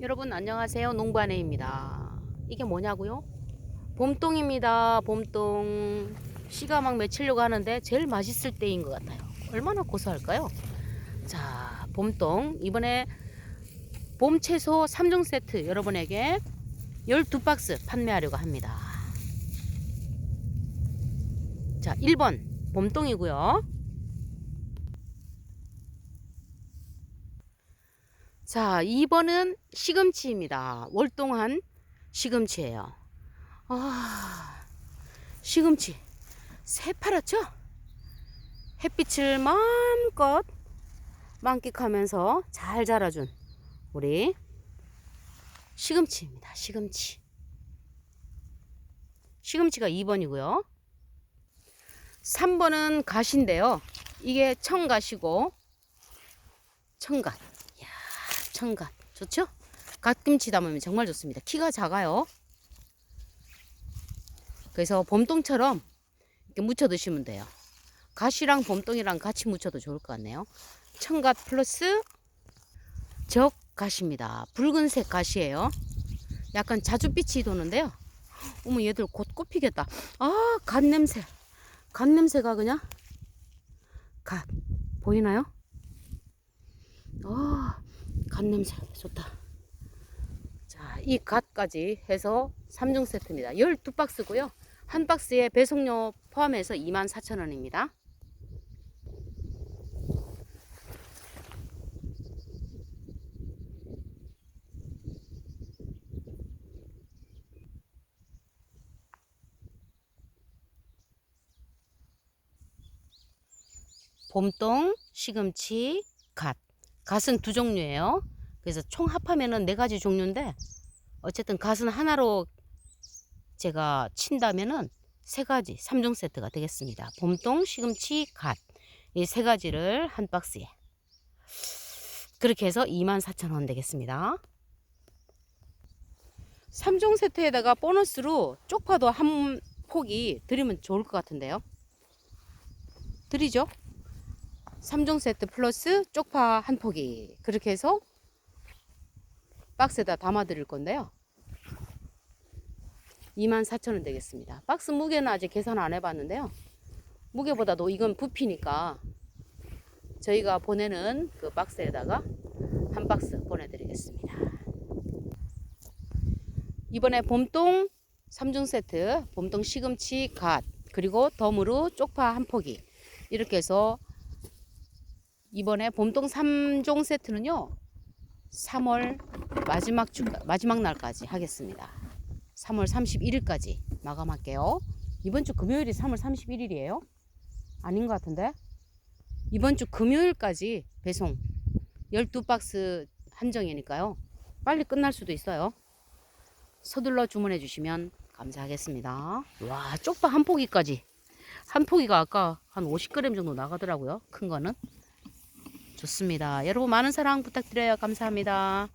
여러분 안녕하세요. 농부아내입니다. 이게 뭐냐고요? 봄동입니다. 봄동. 씨가 막 맺히려고 하는데 제일 맛있을 때인 것 같아요. 얼마나 고소할까요? 자 봄동. 이번에 봄 채소 3종 세트 여러분에게 12박스 판매하려고 합니다. 자 1번. 봄동이고요 자, 2번은 시금치입니다. 월동한 시금치예요. 아, 시금치 새파랗죠? 햇빛을 마음껏 만끽하면서 잘 자라준 우리 시금치입니다. 시금치. 시금치가 2번이고요. 3번은 갓인데요. 이게 청갓이고 청갓. 청갓 좋죠? 갓김치 담으면 정말 좋습니다. 키가 작아요. 그래서 봄동처럼 이렇게 무쳐 드시면 돼요. 갓이랑 봄동이랑 같이 무쳐도 좋을 것 같네요. 청갓 플러스 적갓입니다. 붉은색 갓이에요. 약간 자줏빛이 도는데요. 어머 얘들 곧 꽃피겠다. 아, 갓 냄새. 갓 냄새가 그냥 갓 보이나요? 아, 갓 냄새 좋다. 자, 이 갓까지 해서 3종 세트입니다. 12박스고요. 한 박스에 배송료 포함해서 24,000원입니다. 봄동, 시금치, 갓. 갓은 두 종류예요. 그래서 총 합하면은 네 가지 종류인데 어쨌든 갓은 하나로 제가 친다면은 세 가지 3종 세트가 되겠습니다. 봄동, 시금치, 갓. 이 세 가지를 한 박스에. 그렇게 해서 24,000원 되겠습니다. 3종 세트에다가 보너스로 쪽파도 한 포기 드리면 좋을 것 같은데요. 드리죠? 3종 세트 플러스 쪽파 한 포기. 그렇게 해서 박스에다 담아 드릴 건데요. 24,000원 되겠습니다. 박스 무게는 아직 계산 안 해봤는데요. 무게보다도 이건 부피니까 저희가 보내는 그 박스에다가 한 박스 보내드리겠습니다. 이번에 봄동 3종 세트 봄동 시금치 갓 그리고 덤으로 쪽파 한 포기. 이렇게 해서 이번에 봄동 3종 세트는요. 3월 마지막 주 마지막 날까지 하겠습니다. 3월 31일까지 마감할게요. 이번 주 금요일이 3월 31일이에요? 아닌 것 같은데? 이번 주 금요일까지 배송 12박스 한정이니까요. 빨리 끝날 수도 있어요. 서둘러 주문해 주시면 감사하겠습니다. 와, 쪽파 한 포기까지. 한 포기가 아까 한 50g 정도 나가더라고요. 큰 거는. 좋습니다. 여러분 많은 사랑 부탁드려요. 감사합니다.